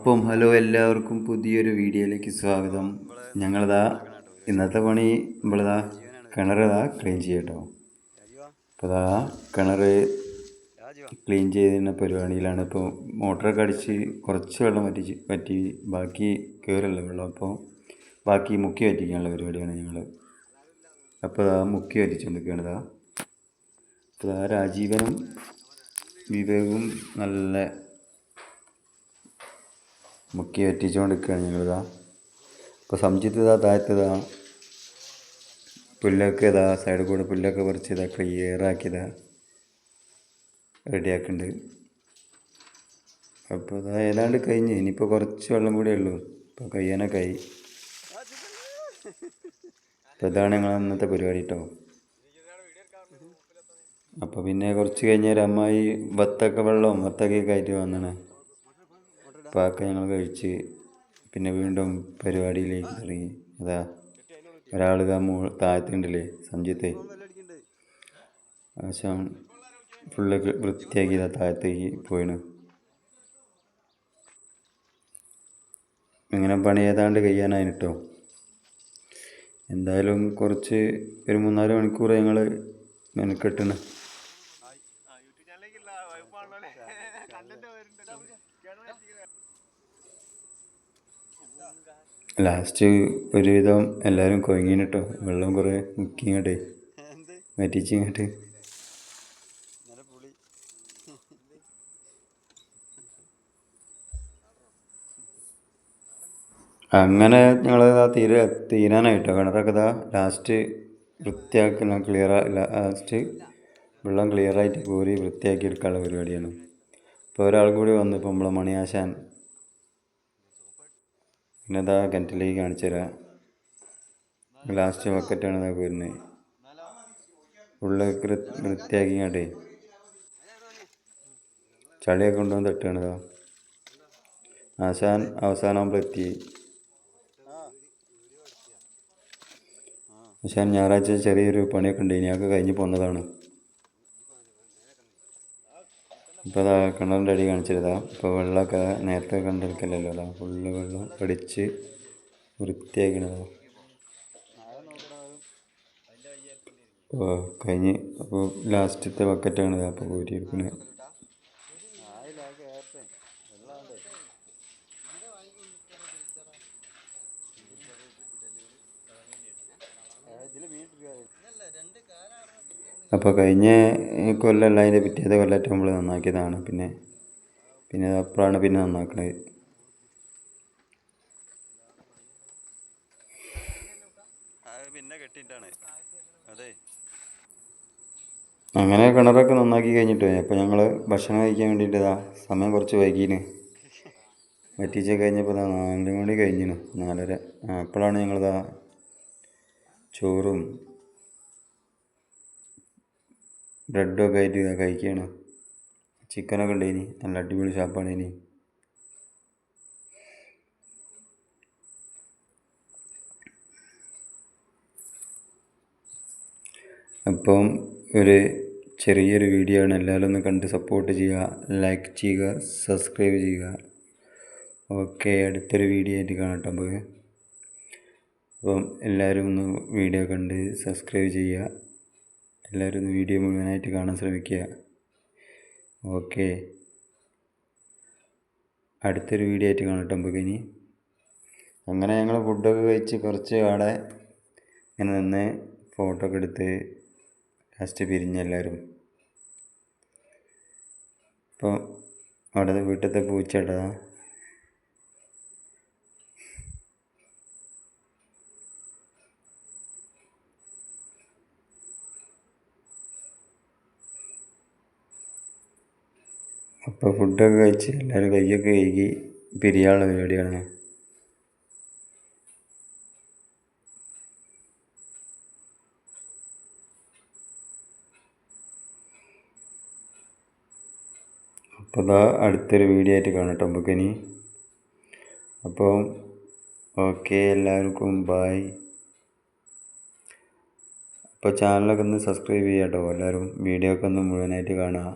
അപ്പം ഹലോ എല്ലാവർക്കും പുതിയൊരു വീഡിയോയിലേക്ക് സ്വാഗതം. ഞങ്ങളിതാ ഇന്നത്തെ പണി നമ്മളിതാ കിണറിതാ ക്ലീൻ ചെയ്യട്ടോ. അപ്പോൾ ഇതാ കിണർ ക്ലീൻ ചെയ്യുന്ന പരിപാടിയിലാണ്. ഇപ്പോൾ മോട്ടറൊക്കെ അടിച്ച് കുറച്ച് വെള്ളം വറ്റിച്ച് വറ്റി ബാക്കി കയറില്ല വെള്ളം. അപ്പോൾ ബാക്കി മുക്കി വറ്റിക്കാനുള്ള പരിപാടിയാണ് ഞങ്ങൾ അപ്പോൾ ഇതാ മുക്കി വറ്റിച്ചുകൊണ്ടിരിക്കുകയാണ് ഇതാ അപ്പോൾ ഇതാ രാജീവനും വിവേകും നല്ല മുക്കി വറ്റിച്ചുകൊണ്ടിരിക്കുകയാണ് ഞങ്ങളിതാ. അപ്പോൾ സംജിത്ത് ഇതാ താഴത്തതാ പുല്ലൊക്കെ ഇതാ സൈഡിൽ കൂടെ പുല്ലൊക്കെ പറിച്ച് ഇതാ ക്ലിയറാക്കിയതാ റെഡിയാക്കുന്നുണ്ട് അപ്പോൾ ഇതാ ഏതാണ്ട് കഴിഞ്ഞ്. ഇനിയിപ്പോൾ കുറച്ച് വെള്ളം കൂടെ ഉള്ളൂ. ഇപ്പോൾ കഴിയാനൊക്കെ ആയി. അപ്പോൾ ഇതാണ് ഞങ്ങൾ അന്നത്തെ പരിപാടി കേട്ടോ അപ്പോൾ പിന്നെ കുറച്ച് കഴിഞ്ഞാൽ അമ്മായി വത്തക്ക വെള്ളവും വത്തക്കയൊക്കെ ആയിട്ട് വന്നാണ് അപ്പോൾ അതൊക്കെ ഞങ്ങൾ കഴിച്ച് പിന്നെ വീണ്ടും പരിപാടിയിലേക്ക് ഇറങ്ങി അതാ ഒരാൾ ഇതാ മൂ താഴത്തുണ്ടല്ലേ സഞ്ജിത്തെ ആശം ഫുള്ള് വൃത്തിയാക്കി ഇതാ താഴത്തേക്ക് പോയിണ്. ഇങ്ങനെ പണി ഏതാണ്ട് കഴിയാനായി കേട്ടോ എന്തായാലും കുറച്ച് ഒരു മൂന്നാൽ മണിക്കൂർ ഞങ്ങൾ മെനക്കെട്ടണ്. ലാസ്റ്റ് ഒരുവിധം എല്ലാവരും കൊയങ്ങിന് കേട്ടോ വെള്ളം കുറേ മുക്കിങ്ങട്ടെ വറ്റിച്ച് ഇങ്ങോട്ട്. അങ്ങനെ ഞങ്ങൾ തീരെ തീരാനായിട്ടോ. കിണറൊക്കെ ഇതാ ലാസ്റ്റ് വൃത്തിയാക്കുന്ന ക്ലിയർ ലാസ്റ്റ് വെള്ളം ക്ലിയറായിട്ട് കോരി വൃത്തിയാക്കി എടുക്കാനുള്ള പരിപാടിയാണ്. ഇപ്പോൾ ഒരാൾ കൂടി വന്നു ഇപ്പോൾ നമ്മളെ മണിയാശാൻ. പിന്നെ ഇതാ കിണറ്റിലേക്ക് കാണിച്ചു തരാം. ലാസ്റ്റ് ബക്കറ്റാണ് ഇതാ വരുന്നത് ഉള്ള വൃത്തിയാക്കി കണ്ടേ ചളിയൊക്കെ കൊണ്ടുവന്ന് തട്ടുകയാണ് ഇതാ. ആശാൻ അവസാനമാകുമ്പോൾ എത്തി. ആശാൻ ഞായറാഴ്ച ചെറിയൊരു പണിയൊക്കെ ഉണ്ട്. ഇനിയൊക്കെ കഴിഞ്ഞ് പോന്നതാണ്. ഇപ്പോൾ അതാ കിണറിന്റെ അടി കാണിച്ചിരുതാ ഇപ്പോൾ വെള്ളമൊക്കെ നേരത്തെ കണ്ടെടുക്കലല്ലോ അതാ ഫുള്ള് വെള്ളം അടിച്ച് വൃത്തിയാക്കണതാ കഴിഞ്ഞ് അപ്പോൾ ലാസ്റ്റത്തെ ബക്കറ്റാണ് അപ്പോൾ കോരിയെടുക്കുന്നത് അപ്പോൾ കഴിഞ്ഞ കൊല്ലമല്ല അതിന്റെ പിറ്റേത്തെ കൊല്ലമായിട്ട് നമ്മൾ നന്നാക്കിയതാണ്. പിന്നെ പിന്നെ അപ്പോഴാണ് പിന്നെ നന്നാക്കണത്. പിന്നെ കെട്ടിയിട്ടാണ്. അതെ. അങ്ങനെ കിണറൊക്കെ നന്നാക്കി കഴിഞ്ഞിട്ട് അപ്പോൾ ഞങ്ങൾ ഭക്ഷണം കഴിക്കാൻ വേണ്ടിയിട്ട് ഇതാ സമയം കുറച്ച് വൈകീന്. വറ്റിച്ച് കഴിഞ്ഞപ്പോൾ ഇതാ നാലര മണി കഴിഞ്ഞിന് നാലര. അപ്പോഴാണ് ഞങ്ങളിതാ ചോറും ബ്രെഡും ഒക്കെ ആയിട്ട് കഴിക്കുകയാണ് ചിക്കനൊക്കെ ഉണ്ടായിനി നല്ല അടിപൊളി ഷാപ്പാണ് ഇനി അപ്പം ഒരു ചെറിയൊരു വീഡിയോ ആണ്. എല്ലാവരും ഒന്ന് കണ്ട് സപ്പോർട്ട് ചെയ്യുക. ലൈക്ക് ചെയ്യുക സബ്സ്ക്രൈബ് ചെയ്യുക. ഓക്കെ അടുത്തൊരു വീഡിയോ ആയിട്ട് കാണട്ടെ നമുക്ക്. അപ്പം എല്ലാവരും ഒന്ന് വീഡിയോ കണ്ട് സബ്സ്ക്രൈബ് ചെയ്യുക. എല്ലാവരും വീഡിയോ മുഴുവനായിട്ട് കാണാൻ ശ്രമിക്കുക. ഓക്കെ. അടുത്തൊരു വീഡിയോ ആയിട്ട് കാണട്ടെ നമുക്ക് ഇനി. അങ്ങനെ ഞങ്ങൾ ഫുഡൊക്കെ കഴിച്ച് കുറച്ച് അവിടെ ഇങ്ങനെ നിന്ന് ഫോട്ടോ ഒക്കെ എടുത്ത് ലാസ്റ്റ് പിരിഞ്ഞെല്ലാവരും ഇപ്പോൾ അവിടെ വീട്ടിലത്തെ പൂച്ചേട്ടാ അപ്പോൾ ഫുഡൊക്കെ കഴിച്ച് എല്ലാവരും കൈയൊക്കെ കഴുകി പിരിയാനുള്ള പരിപാടിയാണ് അപ്പോൾ ഇതാ അടുത്തൊരു വീഡിയോ ആയിട്ട് കാണട്ടെ നമുക്കിനി അപ്പോൾ ഓക്കെ എല്ലാവർക്കും ബായ് അപ്പോൾ ചാനലൊക്കെ ഒന്ന് സബ്സ്ക്രൈബ് ചെയ്യാം കേട്ടോ എല്ലാവരും വീഡിയോ ഒക്കെ ഒന്ന് മുഴുവനായിട്ട് കാണുക.